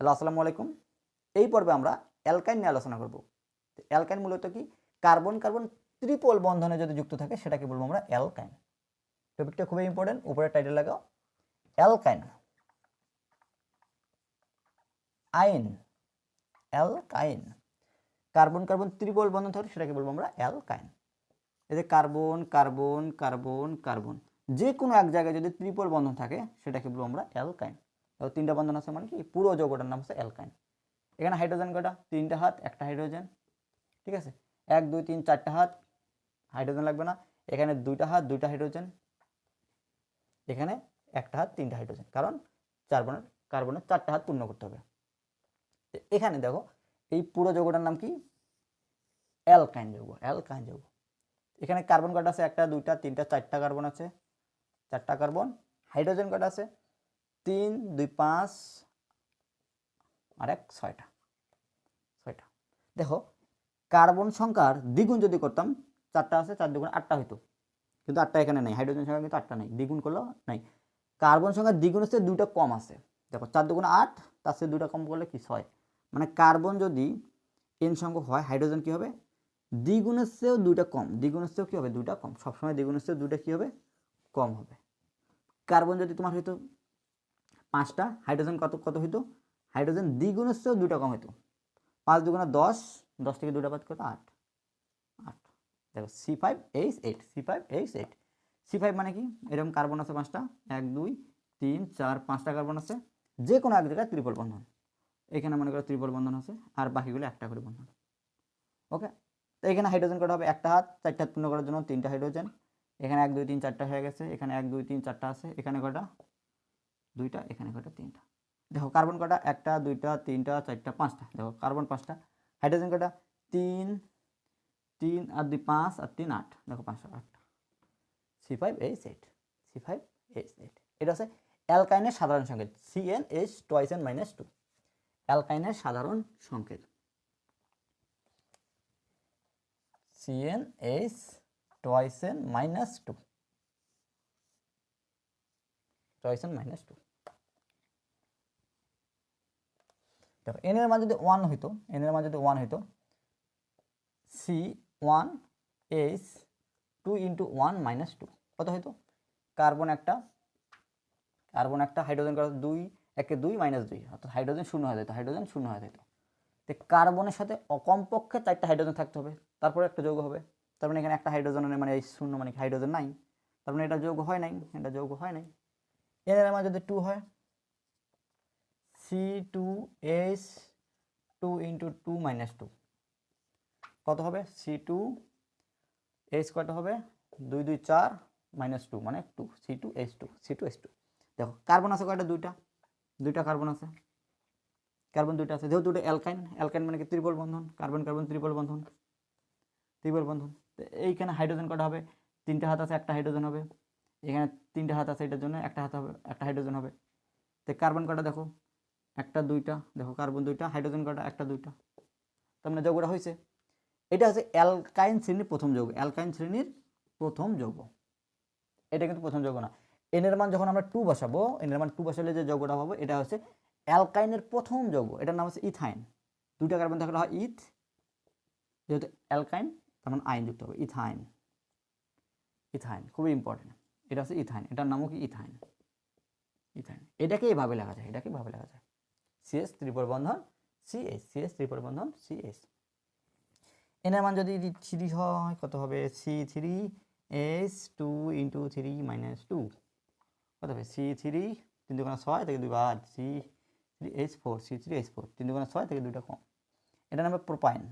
Hello, আসসালামু আলাইকুম। এই পর্বে আমরা অ্যালকাইন নিয়ে আলোচনা করব। অ্যালকাইন মূলত কি? কার্বন কার্বন ত্রিপল বন্ধনে যদি যুক্ত থাকে, সেটাকে বলব আমরা অ্যালকাইন। টপিকটা খুবই ইম্পর্টেন্ট উপরে টাইটেল লাগাও। অ্যালকাইন। আইন। অ্যালকাইন। কার্বন কার্বন ত্রিপল বন্ধন থাকে, সেটাকে বলব আমরা অ্যালকাইন। এই যে কার্বন কার্বন কার্বন কার্বন, যে কোনো এক জায়গায় যদি ত্রিপল বন্ধন থাকে, সেটাকে বলব আমরা অ্যালকাইন। তো তিনটা বন্ধন আছে মানে কি? পুরো যৌগটার নাম হচ্ছে অ্যালকাইন এখানে হাইড্রোজেন কটা তিনটা হাত, একটা হাইড্রোজেন ঠিক আছে? এক, দুই, তিন, চারটা হাত হাইড্রোজেন লাগবে না। এখানে দুইটা হাত, দুইটা হাইড্রোজেন এখানে একটা হাত, তিনটা হাইড্রোজেন কারণ কার্বনের কার্বনের চারটা হাত পূর্ণ করতে হবে। এখানে দেখো, এই পুরো যৌগটার নাম কি? অ্যালকাইন যৌগ অ্যালকাইন যৌগ। এখানে কার্বন কটা আছে? একটা, দুইটা, তিনটা, চারটা কার্বন আছে। চারটা কার্বন হাইড্রোজেন কটা আছে? তিন, দুই, পাঁচ, আর এক, ছয়টা। ছয়টা। দেখো, কার্বন সংখ্যার দ্বিগুণ যদি করতাম, চারটা আছে, চার দ্বিগুণ আটটা হইতো। কিন্তু আটটা এখানে নেই, হাইড্রোজেন সংখ্যা কিন্তু আটটা নেই, দ্বিগুণ করলেও নাই। কার্বন সংখ্যার দ্বিগুণ হচ্ছে দুইটা কম আছে। দেখো, চার দুগুণ আট, তার সাথে দুইটা কম করলে কি ছয়? মানে কার্বন যদি এন সংখ্যক হয়, হাইড্রোজেন কী হবে? দ্বিগুণের চেয়েও দুইটা কম। দ্বিগুণের চেয়েও কী হবে? দুইটা কম। সবসময় দ্বিগুণের চেয়েও দুইটা কী হবে? কম হবে। কার্বন যদি তোমার হইতো পাঁচটা, হাইড্রোজেন কত কত হইতো? হাইড্রোজেন দ্বিগুণের চেয়েও দুইটা কম হইতো। পাঁচ দুগুণা দশ দশ থেকে দুটা বাদ কত আট। আট। দেখো C five H eight C five H eight C five মানে কি? এরকম কার্বন আছে পাঁচটা, এক, দুই, তিন, চার, পাঁচটা কার্বন আছে। যে কোনো এক জায়গায় ত্রিপল বন্ধন। এখানে মনে করো ত্রিপল বন্ধন আছে, আর বাকিগুলো একটা করে বন্ধন। ওকে? তো এখানে হাইড্রোজেন কটা হবে? একটা হাত, চারটা হাত পূর্ণ করার জন্য তিনটা হাইড্রোজেন। এখানে এক, দুই, তিন, চারটা হয়ে গেছে। এখানে এক, দুই, তিন, চারটা আছে। এখানে কটা? দুইটা, এখানে কটা তিনটা। দেখো কার্বন কটা একটা, দুইটা, তিনটা, চারটা, পাঁচটা। দেখো কার্বন পাঁচটা। হাইড্রোজেন কটা তিন তিন, আর দুই, পাঁচ, আর তিন, আট। দেখো, পাঁচটা, আটটা। C five H eight C five H eight এটা হচ্ছে অ্যালকাইনের সাধারণ সংকেত। C n H twice n minus two অ্যালকাইনের সাধারণ সংকেত। C n H twice n minus two twice n minus two দেখো এন এর মান যদি ওয়ান হইতো এন এর মান যদি ওয়ান হইতো C one H two into one minus two কত হইতো? কার্বন একটা কার্বন একটা হাইড্রোজেন কত? দুই, একে দুই মাইনাস দুই। অর্থাৎ হাইড্রোজেন শূন্য হয়ে যেত হাইড্রোজেন শূন্য হয়ে যেত। তো কার্বনের সাথে অকমপক্ষে চারটা হাইড্রোজেন থাকতে হবে। তারপরে একটা যৌগ হবে। তার মানে এখানে একটা হাইড্রোজেন মানে এই শূন্য মানে হাইড্রোজেন নাই। তার মানে এটা যৌগ হয় নাই, এটা যৌগ হয় নাই। এর আমার যদি টু হয় C two H two into two minus two কত হবে? সি টু এইচ কত হবে? দুই দুই চার মাইনাস টু মানে two C two H two C two H two দেখো কার্বন আছে কয়টা? দুইটা। দুইটা কার্বন আছে। কার্বন দুইটা আছে। যেহেতু দুটো অ্যালকাইন অ্যালকাইন মানে কি? ত্রিপল বন্ধন। কার্বন কার্বন ত্রিপল বন্ধন। ত্রিপল বন্ধন। তো এইখানে হাইড্রোজেন কটা হবে? তিনটা হাত আছে, একটা হাইড্রোজেন হবে। এখানে তিনটা হাত আছে এটার জন্য, একটা হাত হবে, একটা হাইড্রোজেন হবে। তো কার্বন কটা দেখো, একটা, দুইটা, দেখো কার্বন দুইটা হাইড্রোজেন কটা, একটা, দুইটা। তার মানে যৌগটা হয়েছে এটা হচ্ছে অ্যালকাইন শ্রেণির প্রথম যৌগ অ্যালকাইন শ্রেণির প্রথম যৌগ। এটা কিন্তু প্রথম যৌগ না। এনের মান যখন আমরা টু বসাবো এনের মান টু বসালে যে যৌগটা পাবো, এটা হচ্ছে অ্যালকাইনের প্রথম যৌগ। এটার নাম হচ্ছে ইথাইন দুইটা কার্বন থাকলে হয় ইথ যেহেতু অ্যালকাইন তেমন আইন যুক্ত হবে ইথাইন ইথাইন খুবই ইম্পর্টেন্ট এটা হচ্ছে ইথাইন, এটার নামও কি ইথাইন? ইথাইন। এটাকে এভাবে লেখা যায় এটাকে এভাবে লেখা যায়। সিএস ত্রিপল বন্ধন সিএস সিএস ত্রিপল বন্ধন সিএস এনের মান যদি থ্রি হয়, কত হবে? C three S two into three minus two কত হবে? সি থ্রি তিন দুগুণা ছয় থেকে দুই বাদ। C three H four C three H four তিন দুগুণা ছয় থেকে দুইটা কম। এটা নামে propyne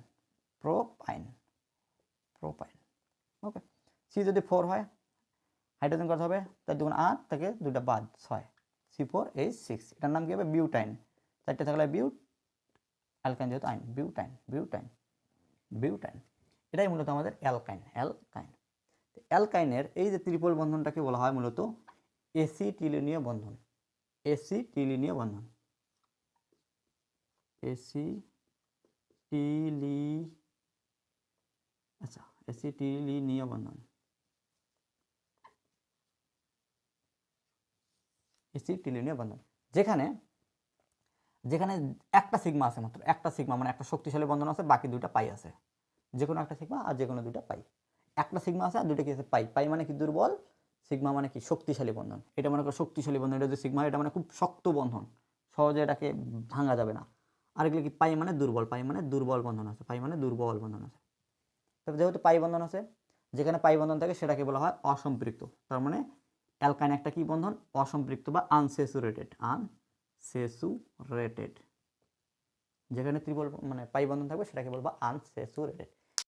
propyne propyne okay C যদি ফোর হয় হাইড্রোজেন কত হবে? তার দুগুণ আট থেকে দুটা বাদ, ছয়। সি ফোর এইচ সিক্স এটার নাম কি হবে? বিউটাইন চারটে থাকলে বিউট অ্যালকাইন যেহেতু আইন বিউটাইন বিউটাইন বিউটাইন এটাই মূলত আমাদের অ্যালকাইন অ্যালকাইন অ্যালকাইনের এই যে ত্রিপল বন্ধনটাকে বলা হয় মূলত এসিটিলিনীয় বন্ধন। এসিটিলিনীয় বন্ধন। এসি টিলি আচ্ছা এসিটিলিনীয় বন্ধন। এসিটিলিনীয় বন্ধন। যেখানে যেখানে একটা সিগমা আছে মাত্র, একটা সিগমা মানে একটা শক্তিশালী বন্ধন আছে, বাকি দুইটা পাই আছে। যে কোনো একটা সিগমা আর যে কোনো দুইটা পাই। একটা সিগমা আছে আর দুইটা কি আছে? পাই। পাই মানে কি দুর্বল? সিগমা মানে কি শক্তিশালী বন্ধন। এটা মনে করো শক্তিশালী বন্ধন, এটা যে সিগমা, এটা মানে খুব শক্ত বন্ধন। সহজে এটাকে ভাঙা যাবে না। আর এগুলো কি? পাই মানে দুর্বল, পাই মানে দুর্বল বন্ধন আছে, পাই মানে দুর্বল বন্ধন আছে। তবে যেহেতু পাই বন্ধন আছে, যেখানে পাই বন্ধন থাকে, সেটাকে বলা হয় অসম্পৃক্ত। তার মানে অ্যালকাইন একটা কি বন্ধন? অসম্পৃক্ত বা আনসেচুরেটেড আনসেচুরেটেড যেখানে ত্রিবল মানে পাই বন্ধন থাকবে, সেটাকে বলব আনসেচুরেটেড